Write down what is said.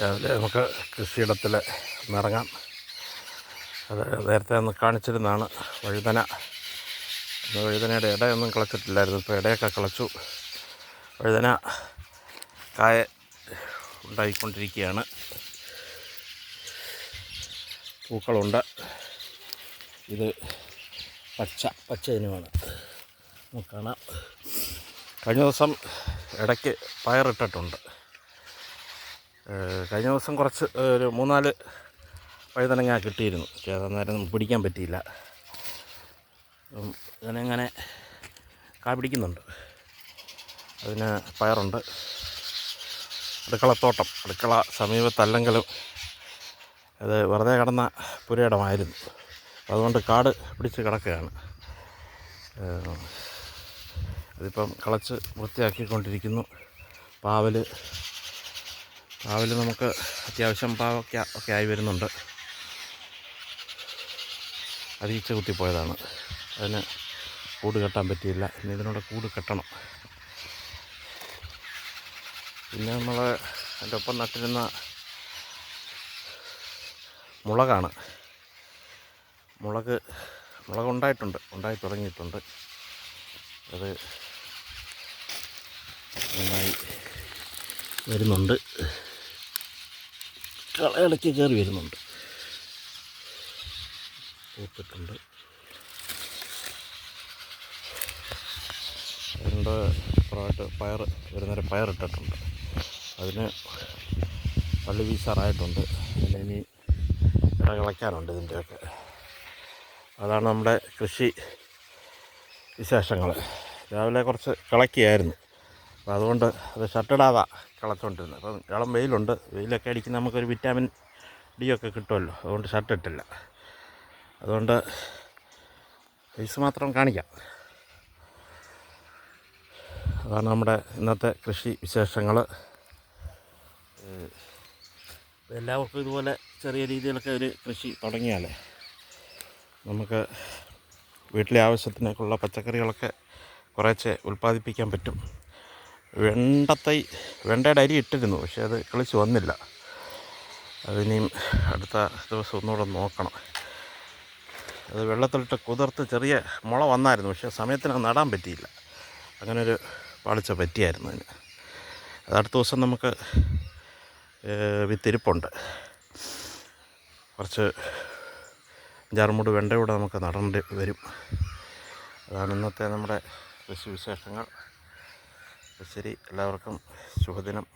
രാവിലെ നമുക്ക് കൃഷിയിടത്തിൽ ഇറങ്ങാം അത് നേരത്തെ ഒന്ന് കാണിച്ചിരുന്നതാണ് വഴുതന. വഴുതനയുടെ ഇടയൊന്നും കിളച്ചിട്ടില്ലായിരുന്നു. ഇപ്പോൾ ഇടയൊക്കെ കിളച്ചു. വഴുതന കായ ഉണ്ടായിക്കൊണ്ടിരിക്കുകയാണ്. പൂക്കളുണ്ട്. ഇത് പച്ച പച്ച ഇനമാണ്. നമുക്ക് കാണാം. കഴിഞ്ഞ ദിവസം ഇടയ്ക്ക് പയറിട്ടിട്ടുണ്ട്. കഴിഞ്ഞ ദിവസം കുറച്ച് ഒരു മൂന്നാൽ വഴുതനങ്ങ കിട്ടിയിരുന്നു. പക്ഷേ അന്നേരം പിടിക്കാൻ പറ്റിയില്ല. അങ്ങനെ കാ പിടിക്കുന്നുണ്ട്. അതിന് പയറുണ്ട്. അടുക്കളത്തോട്ടം. അടുക്കള സമീപത്തല്ലെങ്കിലും അത് വെറുതെ കിടന്ന പുരയിടമായിരുന്നു. അതുകൊണ്ട് കാട് പിടിച്ച് കിടക്കുകയാണ്. അതിപ്പം കളച്ച് വൃത്തിയാക്കിക്കൊണ്ടിരിക്കുന്നു. പാവൽ പാവൽ നമുക്ക് അത്യാവശ്യം പാവയ്ക്ക ഒക്കെ ആയി വരുന്നുണ്ട്. അത് ഈച്ച കുത്തിപ്പോയതാണ് അതിന് കൂട് കെട്ടാൻ പറ്റിയില്ല. ഇനി ഇതിനോട് കൂട് കെട്ടണം. പിന്നെ നമ്മൾ എന്റെ ഒപ്പം നട്ടിരുന്ന മുളകാണ്. മുളക് മുളക് ഉണ്ടായിട്ടുണ്ട്. ഉണ്ടായി തുടങ്ങിയിട്ടുണ്ട്. അത് നന്നായി വരുന്നുണ്ട്. കളയിടയ്ക്ക് കയറി വരുന്നുണ്ട്. പൂത്തിട്ടുണ്ട്. രണ്ട് പ്രായിട്ട് പയർ ഒരു നേരം പയറിട്ടിട്ടുണ്ട് അതിന് പള്ളി വീശാറായിട്ടുണ്ട്. അതിന് ഇനി ഇട കിളയ്ക്കാനുണ്ട് ഇതിന്റെയൊക്കെ. അതാണ് നമ്മുടെ കൃഷി വിശേഷങ്ങൾ. രാവിലെ കുറച്ച് കളക്കിയായിരുന്നു അപ്പോൾ അതുകൊണ്ട് അത് ഷട്ടിടാതെ കളച്ചുകൊണ്ടിരുന്നത് അപ്പം ഇളം വെയിലുണ്ട്. വെയിലൊക്കെ അടിക്കുന്ന നമുക്കൊരു വിറ്റാമിൻ ഡി ഒക്കെ കിട്ടുമല്ലോ. അതുകൊണ്ട് ഷർട്ട് ഇട്ടില്ല അതുകൊണ്ട് ഫേസ് മാത്രം കാണിക്കാം. അതാണ് നമ്മുടെ ഇന്നത്തെ കൃഷി വിശേഷങ്ങൾ. എല്ലാവർക്കും ഇതുപോലെ ചെറിയ രീതിയിലൊക്കെ ഒരു കൃഷി തുടങ്ങിയാലേ നമുക്ക് വീട്ടിലെ ആവശ്യത്തിനൊക്കെയുള്ള പച്ചക്കറികളൊക്കെ കുറേശ്ശെ ഉൽപ്പാദിപ്പിക്കാൻ പറ്റും. വെണ്ടത്തൈ വെണ്ടയുടെ അരി ഇട്ടിരുന്നു പക്ഷേ അത് കിളിച്ച് വന്നില്ല. അതിനിയും അടുത്ത ദിവസം ഒന്നുകൂടെ നോക്കണം. അത് വെള്ളത്തിലിട്ട് കുതിർത്ത് ചെറിയ മുള വന്നായിരുന്നു പക്ഷേ സമയത്തിന് നടാൻ പറ്റിയില്ല. അങ്ങനൊരു പാളിച്ച പറ്റിയായിരുന്നു അതിന്. അത് അടുത്ത ദിവസം നമുക്ക് വിത്തിരിപ്പുണ്ട്. കുറച്ച് അഞ്ചാറുമൂട് വെണ്ട കൂടെ നമുക്ക് നടേണ്ടി വരും. അതാണ് ഇന്നത്തെ നമ്മുടെ കൃഷി വിശേഷങ്ങൾ. ശരി എല്ലാവർക്കും ശുഭദിനം.